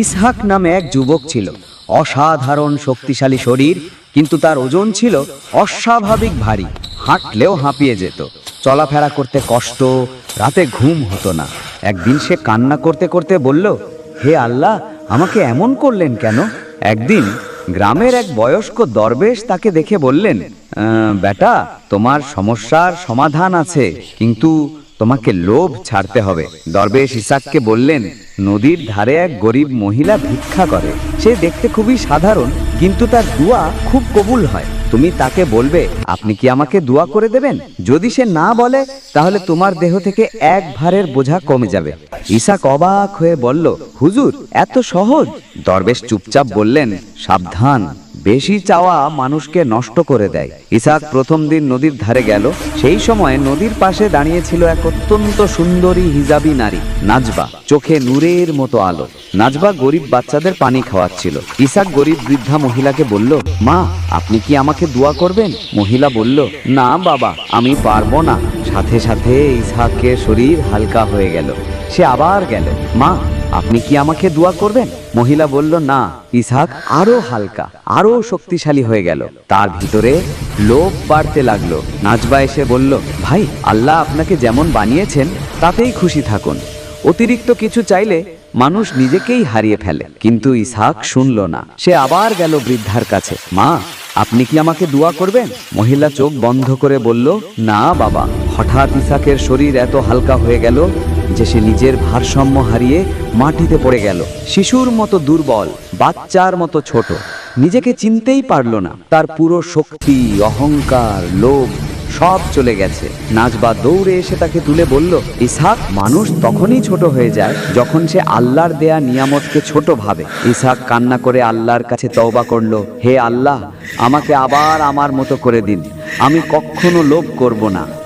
ইসহাক নামে এক যুবক ছিল। অসাধারণ শক্তিশালী শরীর, কিন্তু তার ওজন ছিল অস্বাভাবিক ভারী। হাঁটলেও হাঁপিয়ে যেত। চলাফেরা করতে কষ্ট, রাতে ঘুম হতো না। একদিন সে কান্না করতে করতে বলল, হে আল্লাহ, আমাকে এমন করলেন কেন? একদিন গ্রামের এক বয়স্ক দরবেশ তাকে দেখে বললেন বেটা, তোমার সমস্যার সমাধান আছে, কিন্তু তোমাকে লোভ ছাড়তে হবে। দরবেশ ইসাককে বললেন, নদীর ধারে এক গরিব মহিলা ভিক্ষা করে। সে দেখতে খুবই সাধারণ, কিন্তু তার দোয়া খুব কবুল হয়। তুমি তাকে বলবে, আপনি কি আমাকে দোয়া করে দেবেন? যদি সে না বলে, তাহলে তোমার দেহ থেকে এক ভারের বোঝা কমে যাবে। ইসাক অবাক হয়ে বলল, হুজুর, এত সহজ? দরবেশ চুপচাপ বললেন, সাবধান বেশি চাওয়া মানুষকে নষ্ট করে দেয়। ইসাক প্রথম দিন নদীর ধারে গেল। সেই সময় নদীর পাশে দাঁড়িয়েছিল এক অত্যন্ত সুন্দরী হিজাবি নারী, নাজবা। চোখে নূরের মতো আলো। নাজবা গরিব বাচ্চাদের পানি খাওয়াচ্ছিল। ইসাক গরিব বৃদ্ধা মহিলাকে বলল, মা, আপনি কি আমাকে দোয়া করবেন? মহিলা বলল, না বাবা, আমি পারব না। সাথে সাথে ইসাকের শরীর হালকা হয়ে গেল। সে আবার গেল, মা, আপনি কি আমাকে দোয়া করবেন? মহিলা বলল, না, ইসহাক আরও হালকা, আরও শক্তিশালী হয়ে গেল। তার ভিতরে লোভ বাড়তে লাগল। নাজবা এসে বলল, ভাই, আল্লাহ আপনাকে যেমন বানিয়েছেন, তাতেই খুশি থাকুন। অতিরিক্ত কিছু চাইলে মানুষ নিজেকেই হারিয়ে ফেলে। কিন্তু ইসহাক শুনল না। সে আবার গেল বৃদ্ধার কাছে, মা, আপনি কি আমাকে দোয়া করবেন? মহিলা চোখ বন্ধ করে বলল, না, বাবা। হঠাৎ ইসাকের শরীর এত হালকা হয়ে গেল যে সে নিজের ভারসাম্য হারিয়ে মাটিতে পড়ে গেল। শিশুর মতো দুর্বল, বাচ্চার মতো ছোট। নিজেকে চিনতেই পারল না। তার পুরো শক্তি, অহংকার, লোভ সব চলে গেছে। নাজবা দৌড়ে এসে তাকে তুলে বলল, ইসহাক, মানুষ তখনই ছোট হয়ে যায় যখন সে আল্লাহর দেয়া নিয়ামতকে ছোট ভাবে। ইসহাক কান্না করে আল্লাহর কাছে তওবা করল, হে আল্লাহ, আমাকে আবার আমার মতো করে দিন। আমি কখনো লোভ করব না।